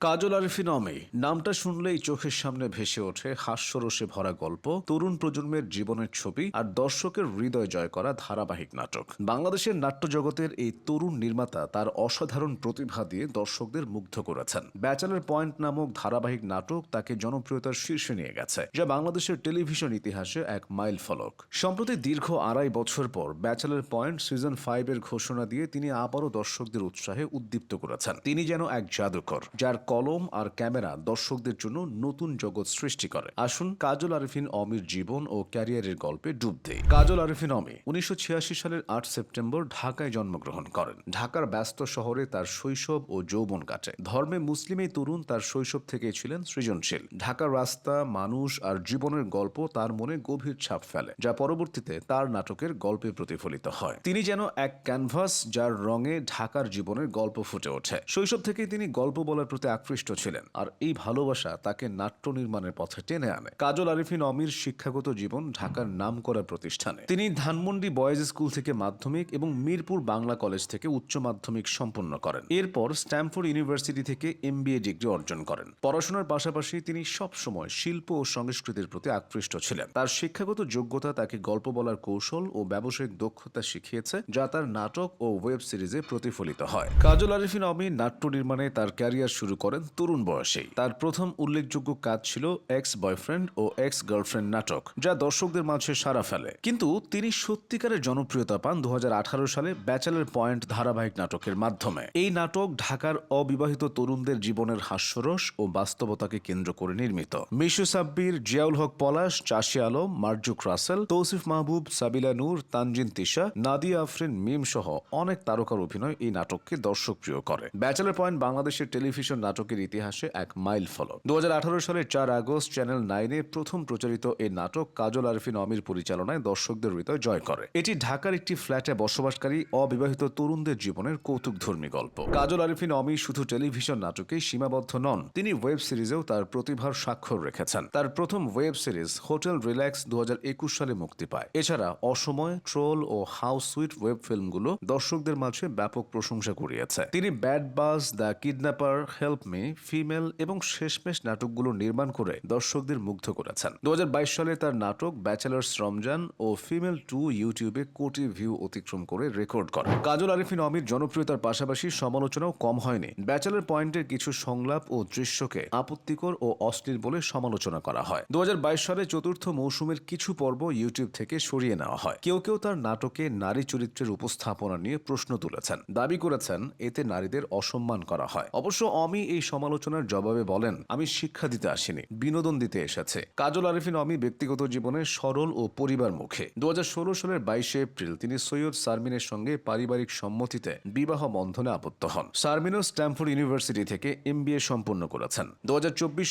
কাজল আরিফিন নামটা শুনলেই চোখের সামনে ভেসে ওঠে হাস্যরসে ভরা গল্প, তরুণ প্রজন্মের জীবনের ছবি আর দর্শকের হৃদয় জয় করা ধারাবাহিক নাটক। বাংলাদেশের নাট্য জগতের এই তরুণ নির্মাতা তার অসাধারণ প্রতিভা দিয়ে দর্শকদের মুগ্ধ করেছেন। ব্যাচেলার পয়েন্ট নামক ধারাবাহিক নাটক তাকে জনপ্রিয়তার শীর্ষে নিয়ে গেছে, যা বাংলাদেশের টেলিভিশন ইতিহাসে এক মাইল ফলক। সম্প্রতি দীর্ঘ আড়াই বছর পর ব্যাচেলার পয়েন্ট সিজন ফাইভের ঘোষণা দিয়ে তিনি আবারও দর্শকদের উৎসাহে উদ্দীপ্ত করেছেন। তিনি যেন এক জাদুকর, যার কলম আর ক্যামেরা দর্শকদের জন্য নতুন জগৎ সৃষ্টি করে। আসুন কাজল আরিফিন অমির জীবন ও ক্যারিয়ারের গল্পে ডুব দেই। কাজল আরিফিন অমি উনিশশো ছিয়াশি সালের আট সেপ্টেম্বর ঢাকায় জন্মগ্রহণ করেন। ঢাকার ব্যস্ত শহরে তার শৈশব ও যৌবন কাটে। ধর্মে মুসলিম এই তরুণ তার শৈশব থেকেই ছিলেন সৃজনশীল। ঢাকার রাস্তা, মানুষ আর জীবনের গল্প তার মনে গভীর ছাপ ফেলে, যা পরবর্তীতে তার নাটকের গল্পে প্রতিফলিত হয়। তিনি যেন এক ক্যানভাস যার রঙে ঢাকার জীবনের গল্প ফুটে ওঠে। শৈশব থেকেই তিনি গল্প বলার প্রতি আকৃষ্ট ছিলেন আর এই ভালোবাসা তাকে নাট্য নির্মাণের পথে টেনে আনে। কাজল আরিফিন অমির শিক্ষাগত জীবন ঢাকার নামকরা প্রতিষ্ঠানে। তিনি ধানমন্ডি বয়েজ স্কুল থেকে মাধ্যমিক এবং মিরপুর বাংলা কলেজ থেকে উচ্চ মাধ্যমিক সম্পন্ন করেন। এরপর স্ট্যামফোর্ড ইউনিভার্সিটি থেকে এমবিএ ডিগ্রি অর্জন করেন। পড়াশোনার পাশাপাশি তিনি সবসময় শিল্প ও সংস্কৃতির প্রতি আকৃষ্ট ছিলেন। তার শিক্ষাগত যোগ্যতা তাকে গল্প বলার কৌশল ও ব্যবসায়িক দক্ষতা শিখিয়েছে, যা তার নাটক ও ওয়েব সিরিজে প্রতিফলিত হয়। কাজল আরিফিন অমি নাট্য নির্মাণে তার ক্যারিয়ার শুরু করেন তরুণ বয়সেই। তার প্রথম উল্লেখযোগ্য কাজ ছিল এক্স বয়ফ্রেন্ড ও এক্স গার্লফ্রেন্ড নাটক, যা দর্শকদের মাঝে সারা ফেলে। কিন্তু তিনি সত্যিকারের জনপ্রিয়তা পান দু সালে ব্যাচেলার পয়েন্ট ধারাবাহিক নাটকের মাধ্যমে। এই নাটক ঢাকার অবিবাহিত তরুণদের জীবনের হাস্যরস ও বাস্তবতাকে কেন্দ্র করে নির্মিত। মিশু সাব্বির, জিয়াউল হক পলাশ, চাষি আলম, মার্জুক রাসেল, তৌসিফ মাহবুব, সাবিলা নূর, তানজিন তিশা, নাদিয়া আফরিন মিম সহ অনেক তারকার অভিনয় এই নাটককে দর্শক প্রিয় করে। ব্যাচেলার পয়েন্ট বাংলাদেশের টেলিভিশন নাটকের ইতিহাসে এক মাইল ফলক। দু সালের চার আগস্ট চ্যানেল নাইনে প্রথম প্রচারিত এই নাটক কাজল আরিফিন অমির পরিচালনায় দর্শকদের হৃদয় জয় করে। এটি ঢাকার একটি ফ্ল্যাটে বসবাসকারী অবিবাহিত তরুণদের জীবনের কৌতুকধর্মী গল্প। কাজল আরিফিন অমি শুধু টেলিভিশন নাটকেই সীমাবদ্ধ নন, তিনি ওয়েব সিরিজেও তার প্রতিভার স্বাক্ষর রেখেছেন। তার প্রথম ওয়েব সিরিজ হোটেল রিল্যাক্স দু হাজার একুশ সালে মুক্তি পায়। এছাড়া অসময়, ট্রোল ও হাউস সুইট ওয়েব ফিল্মগুলো দর্শকদের মাঝে ব্যাপক প্রশংসা কুড়িয়েছে। তিনি bad boss the kidnapper, help me female এবং শেষমেশ নাটকগুলো নির্মাণ করে দর্শকদের মুগ্ধ করেছেন। দু সালে তার নাটক ব্যাচেলার্স রমজান ও ফিমেল টু ইউটিউবে কোটি ভিউ অতিক্রম করে রেকর্ড করে কাজল আরিফিন অমির জনপ্রিয়তার পাশাপাশি সমালোচনাও কম হয়নি। ব্যাচেলার পয়েন্টের কিছু সংলাপ ও দৃশ্যকে আপত্তিকর ও অশ্লীল বলে সমালোচনা করা হয়। দু হাজার বাইশ সালে চতুর্থ মৌসুমের কিছু পর্ব ইউটিউব থেকে সরিয়ে নেওয়া হয়। কেউ কেউ তার নাটকে নারী চরিত্রের উপস্থাপনা নিয়ে প্রশ্ন তুলেছেন। দাবি করেছেন, এতে নারীদের অসম্মান করা হয়। অবশ্য অমি এই সমালোচনার জবাবে বলেন, আমি শিক্ষা দিতে আসিনি, বিনোদন দিতে এসেছে। কাজল আরিফিন অমি ব্যক্তিগত জীবনে সরল ও পরিবার মুখে। দু সালের বাইশে এপ্রিল তিনি সৈয়দ সারমিনের সঙ্গে পারিবারিক সম্মতিতে বিবাহ বন্ধনে আবদ্ধ হন। সারমিনও স্ট্যামফোর্ড ইউনিভার্সিটি থেকে এমবিএ সম্পন্ন করেছেন। দু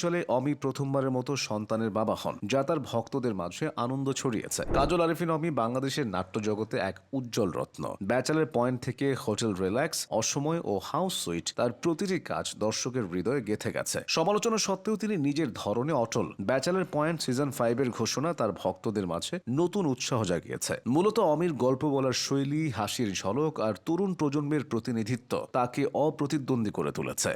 সালে অমি প্রথমবারের মতো সন্তানের বাবা হন, যা তার ভক্তদের মাঝে আনন্দ ছড়িয়েছে। কাজল আরিফিন অমি বাংলাদেশের নাট্য জগতে এক উজ্জ্বল রত্ন। ব্যাচেলার পয়েন্ট থেকে হোটেল রিল্যাক্স, অসময় ও হাউস সুইট তার প্রতিটি কাজ দর্শকের হৃদয়ে গেথে গেছে। সমালোচনা সত্ত্বেও তিনি নিজের ধরনে অটল। ব্যাচেলার পয়েন্ট সিজন ফাইভের ঘোষণা তার ভক্তদের মাঝে নতুন উৎসাহ জাগিয়েছে। মূলত অমির গল্প বলার শৈলী, হাসির ঝলক আর তরুণ প্রজন্মের প্রতিনিধিত্ব তাকে অপ্রতিদ্বন্দ্বী করে তুলেছে।